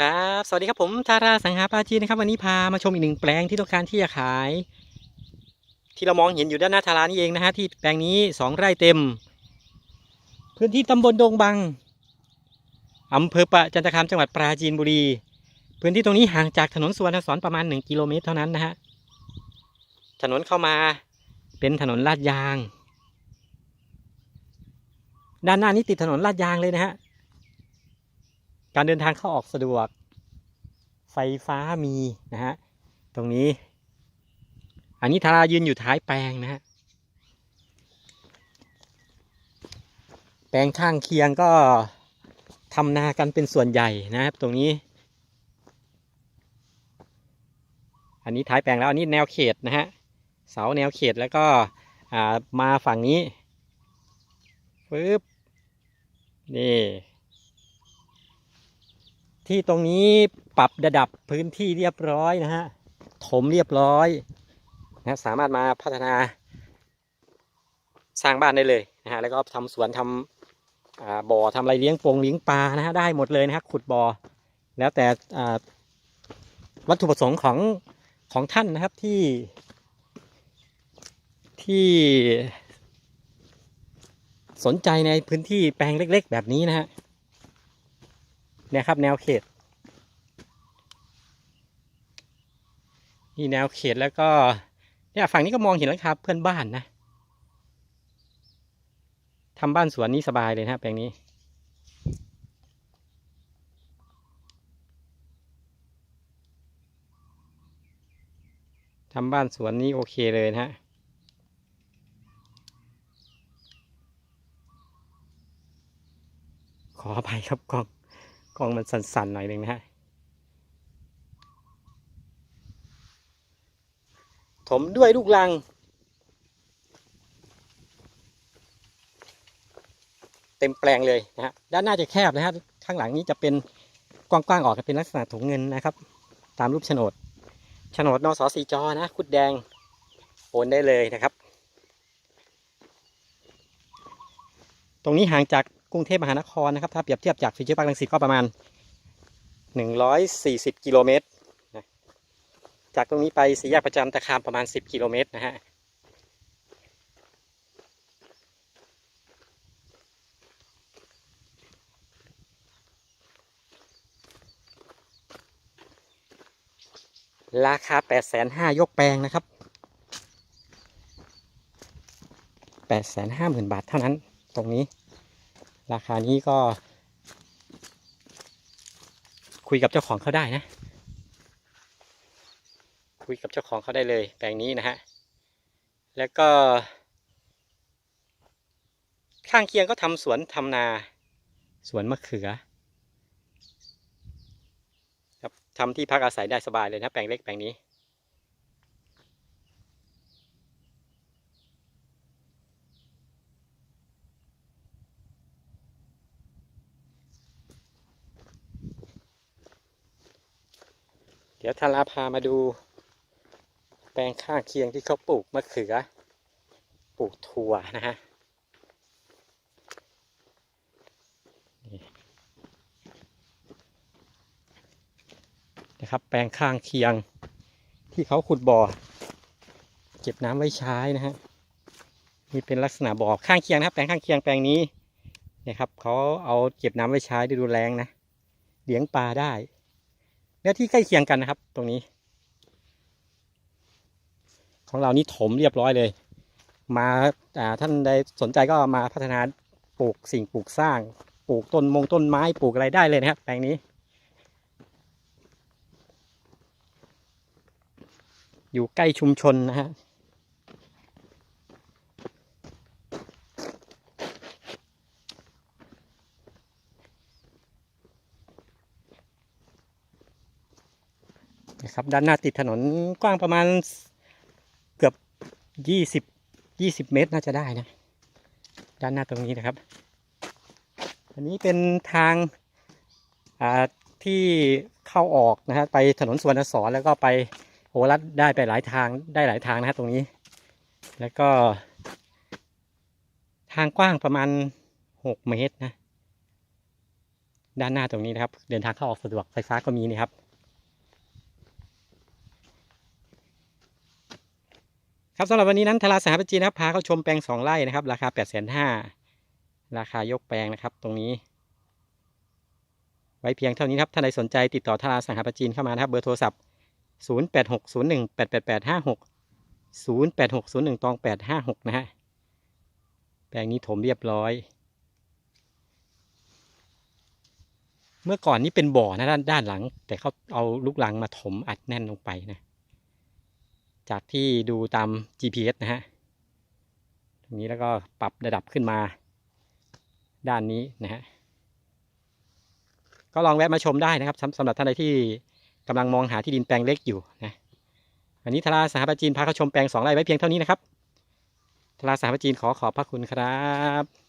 ครับสวัสดีครับผมทาราสังหาปาจีนนะครับวันนี้พามาชมอีกหนึ่งแปลงที่ต้องการที่จะขาย ที่เรามองเห็นอยู่ด้านหน้าทารานี่เองนะฮะที่แปลงนี้สองไร่เต็ม พื้นที่ตำบลดงบังอำเภอปะจันตคามจังหวัดปราจีนบุรี พื้นที่ตรงนี้ห่างจากถนนสุวรรณสอนประมาณ 1 กิโลเมตรเท่านั้นนะฮะถนนเข้ามาเป็นถนนลาดยาง ด้านหน้านี้ติดถนนลาดยางเลยนะฮะ การเดินทางเข้าออกสะดวก ไฟฟ้ามีนะฮะ ตรงนี้ อันนี้ทารายืนอยู่ท้ายแปลงนะฮะ แปลงข้างเคียงก็ทำนากันเป็นส่วนใหญ่นะครับ ตรงนี้ อันนี้ท้ายแปลงแล้ว อันนี้แนวเขตนะฮะ เสาแนวเขตแล้วก็มาฝั่งนี้ปึ๊บนี่ ที่ตรงนี้ปรับระดับพื้นที่เรียบร้อยนะฮะถมเรียบร้อยนะสามารถมาพัฒนา สร้างบ้านได้เลยนะฮะแล้วก็ทำสวนทำอ่าบ่อทำอะไรเลี้ยงปงเลี้ยงปลานะฮะได้หมดเลยนะฮะขุดบ่อแล้วแต่วัตถุประสงค์ของของท่านนะครับที่ ที่สนใจในพื้นที่แปลงเล็ก ๆ แบบนี้นะฮะ เนี่ยครับ แนวเขต นี่แนวเขตแล้วก็เนี่ยฝั่งนี้ก็มองเห็นแล้วครับ เพื่อนบ้านนะทำบ้านสวนนี้สบายเลยนะแปลงนี้ทำบ้านสวนนี้โอเคเลยนะฮะขออภัยครับกล้อง กล้องมันสั่นๆหน่อยหนึ่งนะฮะถมด้วยลูกลัง เต็มแปลงเลยนะฮะด้านหน้าจะแคบนะฮะข้างหลังนี้จะเป็นกว้างๆออกจะเป็นลักษณะถุงเงินนะครับ ตามรูปโฉนดโฉนดนสสีจอนะคุดแดงโอนได้เลยนะครับ ตรงนี้ห่างจาก กรุงเทพมหานครนะครับ ถ้าเปรียบเทียบจากฟิวเจอร์พาร์คลังสิตก็ประมาณ 140 กิโลเมตรนะจากตรงนี้ไปสี่แยกประจำตะคามประมาณ 10 กิโลเมตรนะฮะราคา 8 5 0 0 0ยกแปลงนะครับ 8 5 0 0 0 0 บาทเท่านั้น ตรงนี้ ราคานี้ก็ คุยกับเจ้าของเขาได้นะ คุยกับเจ้าของเขาได้เลย แปลงนี้นะฮะ แล้วก็ ข้างเคียงก็ทำสวนทำนาสวนมะเขือครับทำที่พักอาศัยได้สบายเลยนะแปลงเล็กแปลงนี้ ดี๋ยวทาราพามาดู แปลงข้างเคียงที่เขาปลูกมะเขือ ปลูกถั่วนะฮะนะครับ แปลงข้างเคียงที่เขาขุดบ่อ เก็บน้ำไว้ใช้นะฮะนี่เป็นลักษณะบ่อข้างเคียงนะครับ แปลงข้างเคียงแปลงนี้นี่ยครับเขาเอาเก็บน้ำไว้ใช้ดูแลงนะเลี้ยงปลาได้ และที่ใกล้เคียงกันนะครับ ตรงนี้ ของเรานี่ถมเรียบร้อยเลยมาอ่าท่านใดสนใจก็มาพัฒนาปลูกสิ่งปลูกสร้าง ปลูกต้นมงต้นไม้ปลูกอะไรได้เลยนะครับ แปลงนี้ อยู่ใกล้ชุมชนนะฮะ นะครับด้านหน้าติดถนนกว้างประมาณเกือบยี่สิบยี่สิบเมตรน่าจะได้นะ ด้านหน้าตรงนี้นะครับ อันนี้เป็นทางที่เข้าออกนะฮะไปถนนสวนสอนแล้วก็ไปโอรัดได้ไปหลายทางได้หลายทางนะฮะตรงนี้ แล้วก็ ทางกว้างประมาณหกเมตรนะ ด้านหน้าตรงนี้นะครับ เดินทางเข้าออกสะดวกไฟฟ้าก็มีนี่ครับ ครับสำหรับวันนี้นั้นทาราสหประจีนะครับพาเข้าชมแปลงสองไร่นะครับ ราคา8ปดแสนห้าราคายกแปลงนะครับ ตรงนี้ ไว้เพียงเท่านี้ครับท่านใดสนใจติดต่อทาราสังหประจีนเข้ามานะครับ เบอร์โทรศัพท์ 0 8 6 0 1 8 8 8 5 6 0 8 6 0 1ตอง8 5 6 นะฮะแปลงนี้ถมเรียบร้อย เมื่อก่อนนี้เป็นบ่อนะด้านด้านหลัง แต่เขาเอาลูกหลังมาถมอัดแน่นลงไปนะ จากที่ดูตาม GPS นะฮะ ตรงนี้แล้วก็ปรับระดับขึ้นมา ด้านนี้นะฮะ ก็ลองแวะมาชมได้นะครับสำหรับท่านใดที่กำลังมองหาที่ดินแปลงเล็กอยู่นะวันนี้ทาราสหประจีนพาเข้าชมแปลงสองไร่ไว้เพียงเท่านี้นะครับทาราสหประจีนขอขอบพระคุณครับ